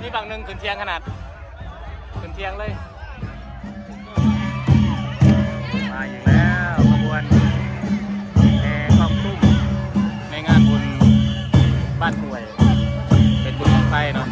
นี่บังหนึ่งขึ้นเทียงขนาดขึ้นเทียงเลยมาอีกแล้วขบวนแห่ข้องตุ้มในงานบุญบ้านป่วย เป็นบุญของไทยเนาะ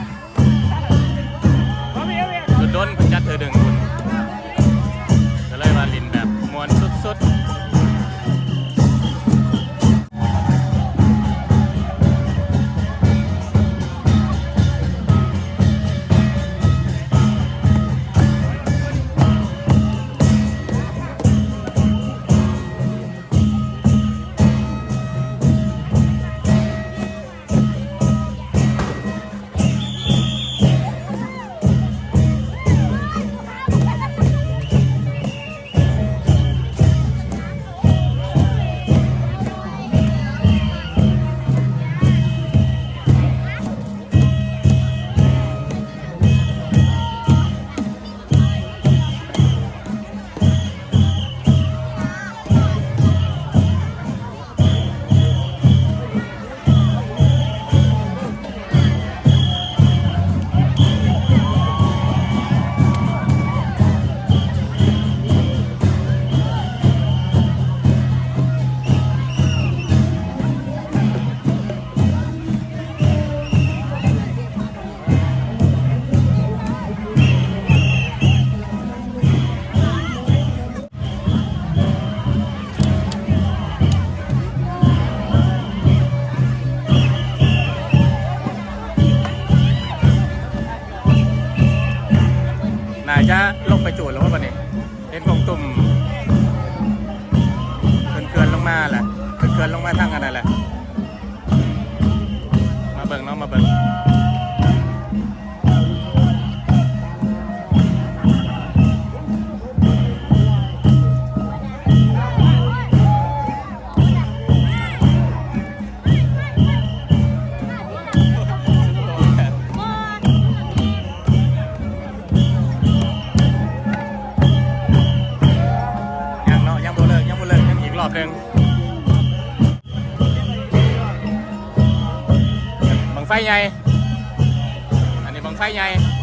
จะลงไปจูดแล้วว่าบันนี้เห็นของตุ่มเกินๆลงมาแหละเกินๆลงมาทั้งกันนั่นแหละมาเบิ่งเนาะมาเบิ่ง นึงบังไฟใหญ่ อันนี้บังไฟใหญ่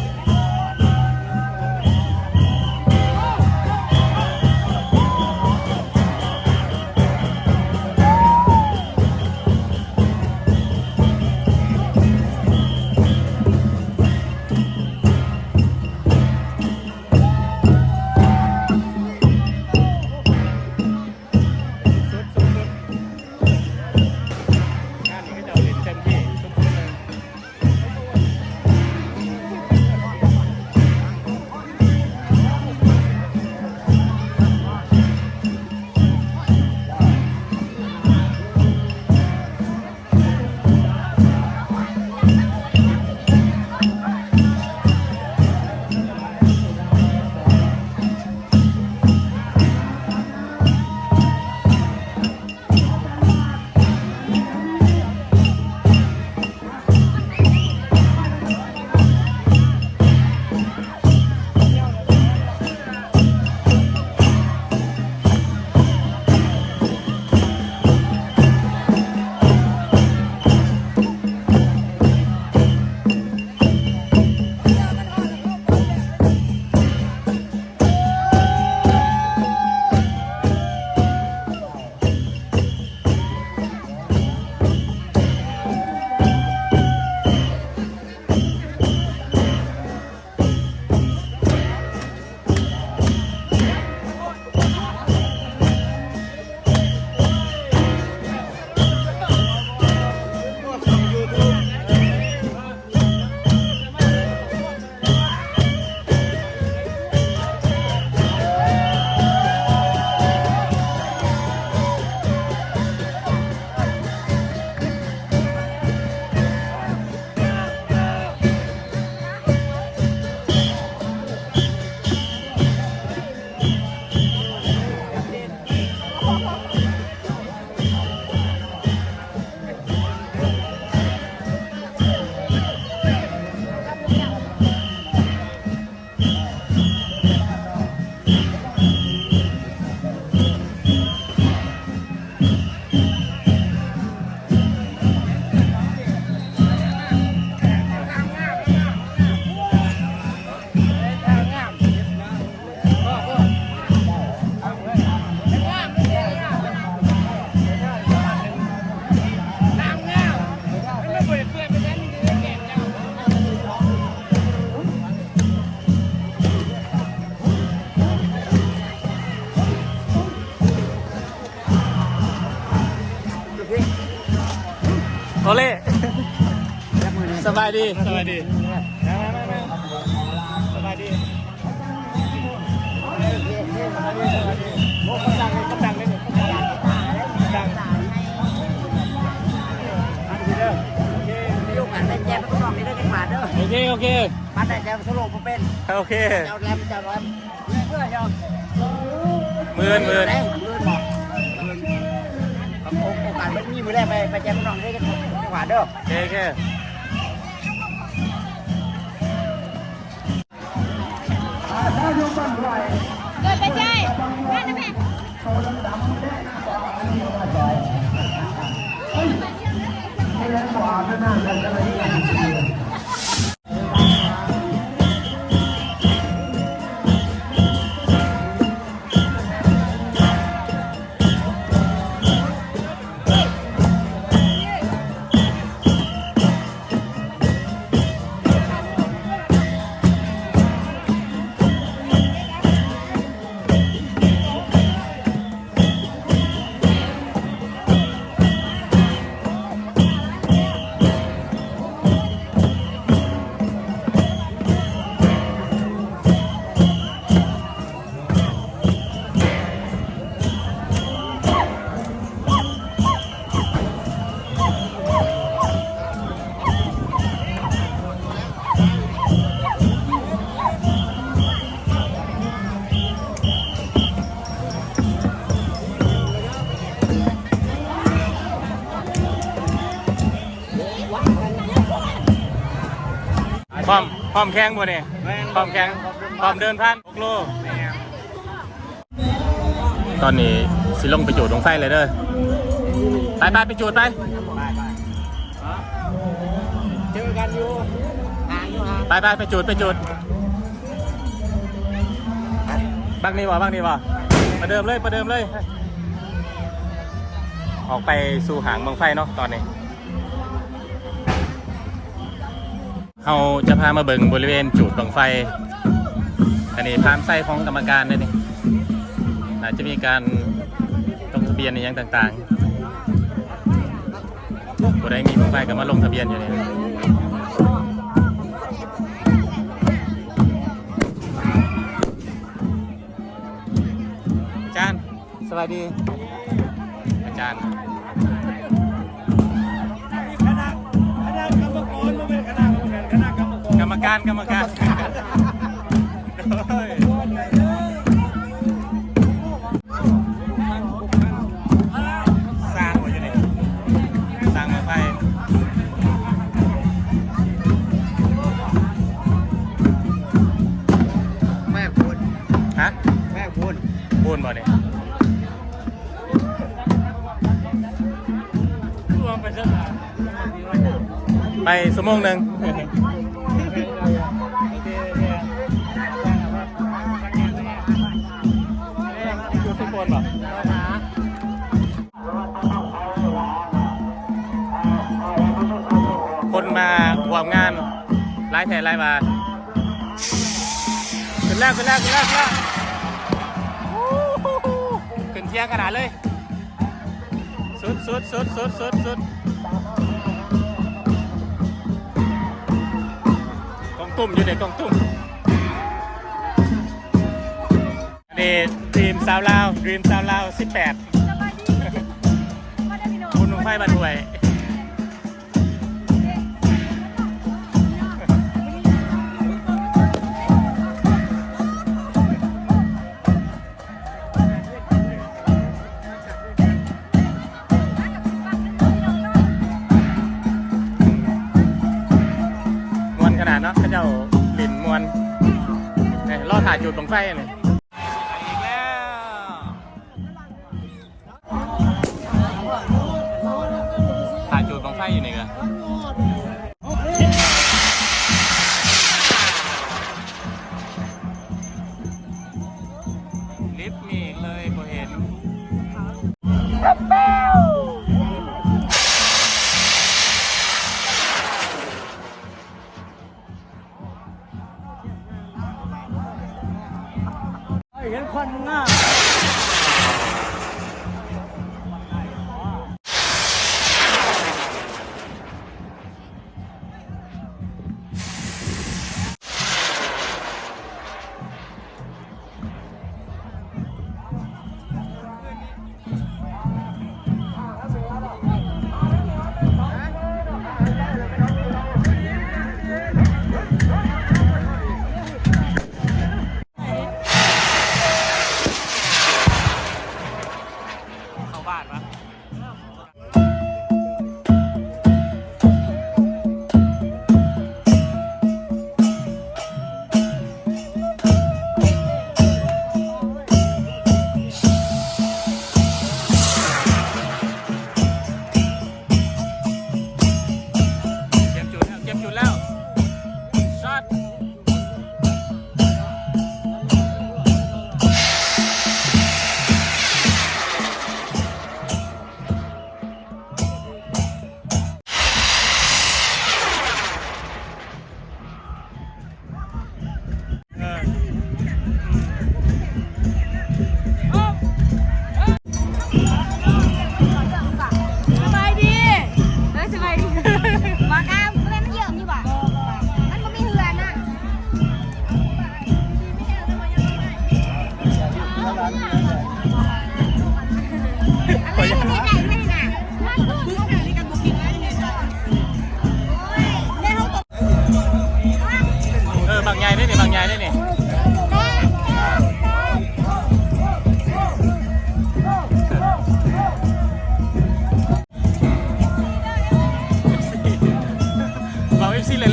โอเล่จับมือนี่สบายดีสบายดีมามามาสบายดีโอ้กำลังเลยกำลังเลยกำลังดังอันนี้เด้อโอเคมีโอกาสได้แจมต้องลองนี่ได้กันมาเด้อโอเคโอเคมาได้แจมสโลว์เป็นโอเคเจ้าแรมเจ้าแรมเพื่อเจ้าหมื่นหมื่นหมื่นบอก โอกาสมันมีมือแรกไปไปแจมต้องลองได้กันจังหวัดเด้อโอเคโอเคเกิดไปใช่แม่นะแม่ความ ความแข็งบ่เนี่ยความแข็งความเดินผ่าน6โลตอนนี้สิลงไปจูดลงไฟเลยเด้อไปไปไปจูดไปเจอกันอยู่ห่างอยู่ห่างไปไปไปจูดไปจูดบักนี่วะบักนี่วะประเดิมเลยประเดิมเลย ออกไปสู่หางเมืองไฟเนาะตอนนี้ เราจะพามาเบิ่งบริเวณจุดบังไฟ อันนี้พามไส้ของกรรมการด้วยนี่อาจจะมีการลงทะเบียนในอย่างต่างๆผู้ใดมีบังไฟก็มาลงทะเบียนอยู่นี่อาจารย์สวัสดี อาจารย์ การกรรมการกรรมการโอ้ยสร้างไว้อยู่นี่สร้างมาไฟแม่พูดฮะแม่พูดปูนบ่เนี่ยรวมไปเท่าไหร่ไปสมงหนึ่ง ล่แทนไล่มาขึ้นแล้วขึ้นแล้วขึ้นแล้วขึ้นแล้วขึ้นเที่ยงขนาดเลย สุดสุดสุดสุดสุดสุดกองตุ่มอยู่ในกกองตุ่มอันนี้ดีมสาวลาวดีมสาวลาว18บายดีมาได้พี่น้องคุณลุงไฟบันหวย เนาะเขาเจ้าหลินมวนเนี่ยรอถ่ายจุดตรงไฟเลยอีกแล้วถ่ายจุดตรงไฟอยู่นี่กันลิฟต์มีเลยกูเห็น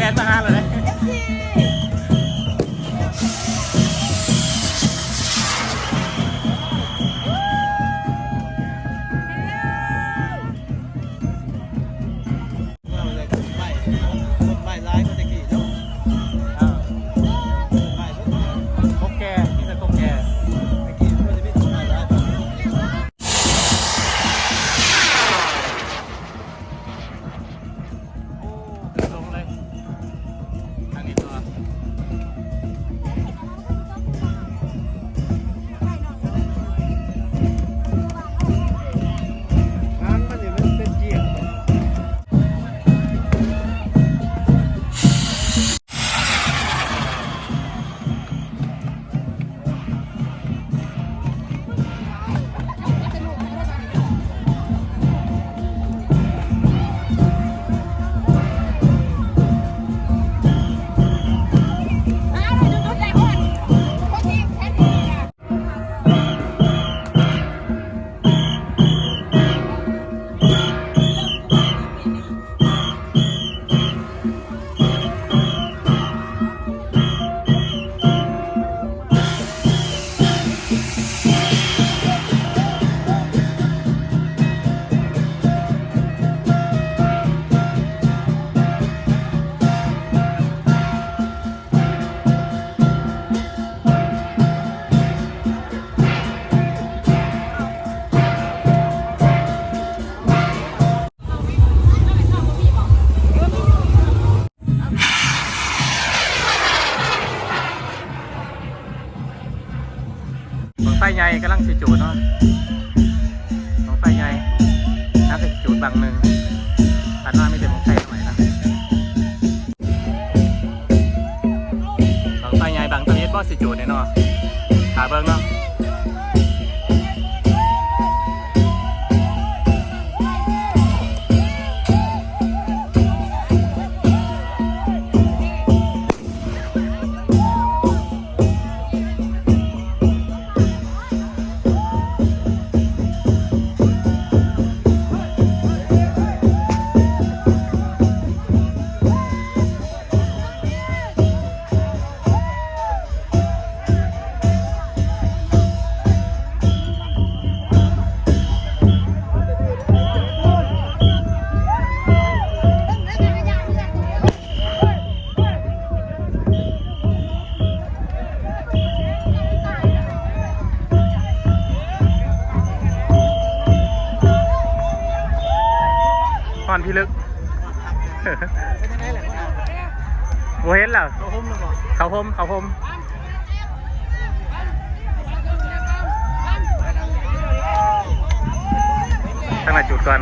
Kaya sa halos. Bye. พี่ลึกโมเห็นเหรอเขาพมเาเขาพมเมตั้งแต่จุดก่อน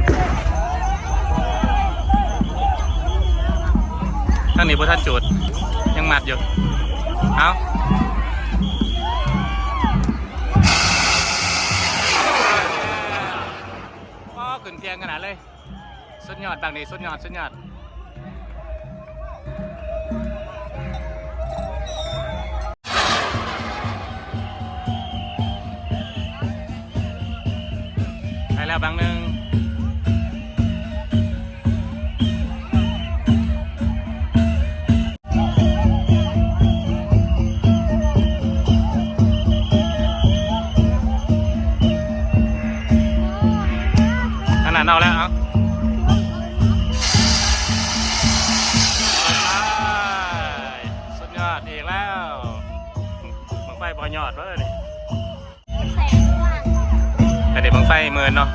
ท่านนี้พวกท่านจุด ยังหมัดอยู่ เอ้า สุดยอดบางนี้สุดยอดสุดยอดไปแล้วบางหนึ่งขนาดเอาแล้วอะ ไฟบอยอดวะนี่อันนี้บังไฟเมินเนาะ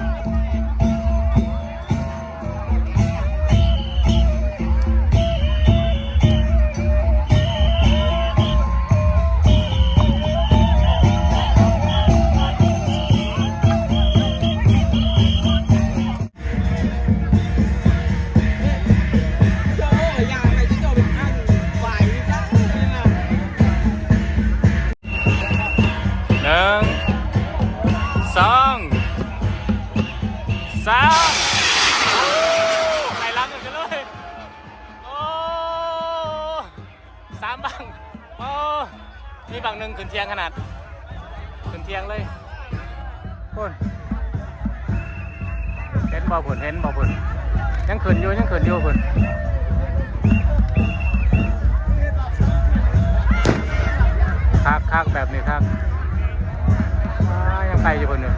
อ่ายังไปอยู่คนหนึ่ง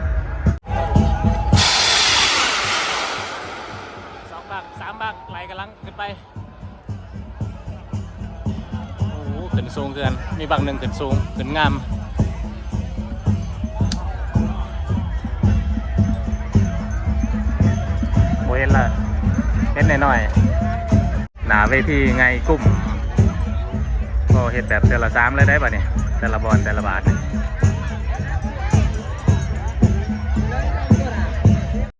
สองบักสามบักไหลกำลังขึ้นไป โอ้โหขึ้นสูงเกิน มีบักหนึ่งขึ้นสูงขึ้นงามโมเห็นละเห็นหน่อยๆหนาเวทีไงกุ้มโอ้เห็ดแบบแต่ละสามเลยได้ป่ะเนี่ยแต่ละบอลแต่ละบาทเนี่ย